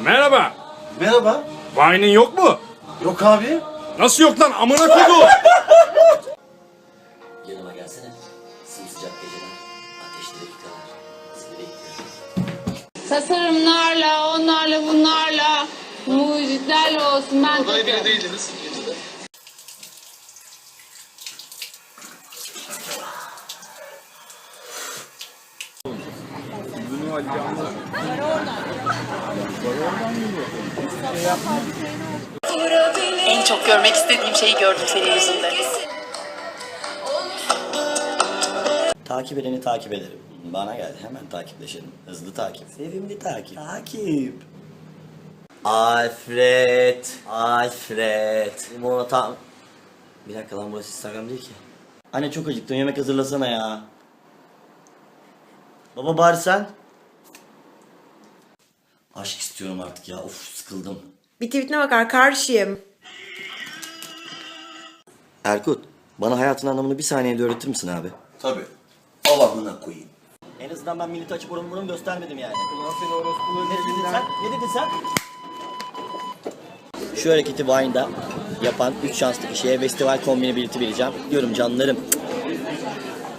Merhaba. Merhaba. Vine'in yok mu? Yok abi. Nasıl yok lan amına kodu? Yanıma gelsene. Sımsıcak geceler. Ateşli dakikalar. Seni bekliyorum. Tasarımlarla, onlarla, bunlarla, mucitlerle olsun ben takıyorum. En çok görmek istediğim şeyi gördüm senin yüzünden. Takip edeni takip ederim. Bana gel hemen takipleşelim. Hızlı takip. Sevimli takip. Takip. Alfred. Alfred. Limonata. Bir dakika lan burası Instagram değil ki. Anne çok acıktım yemek hazırlasana ya. Baba bari sen. Aşk istiyorum artık ya. Of sıkıldım. Bir tweetine bakar karşıyım. Erkut, bana hayatın anlamını bir saniyede öğretir misin abi? Tabii. Al amına koyayım. En azından ben milleti açıp oranı buranı göstermedim yani. Ne dedin sen? Ne dedin sen? Şu hareketi Vine'da yapan 3 şanslı kişiye festival kombini bileti vereceğim. Diyorum canlarım.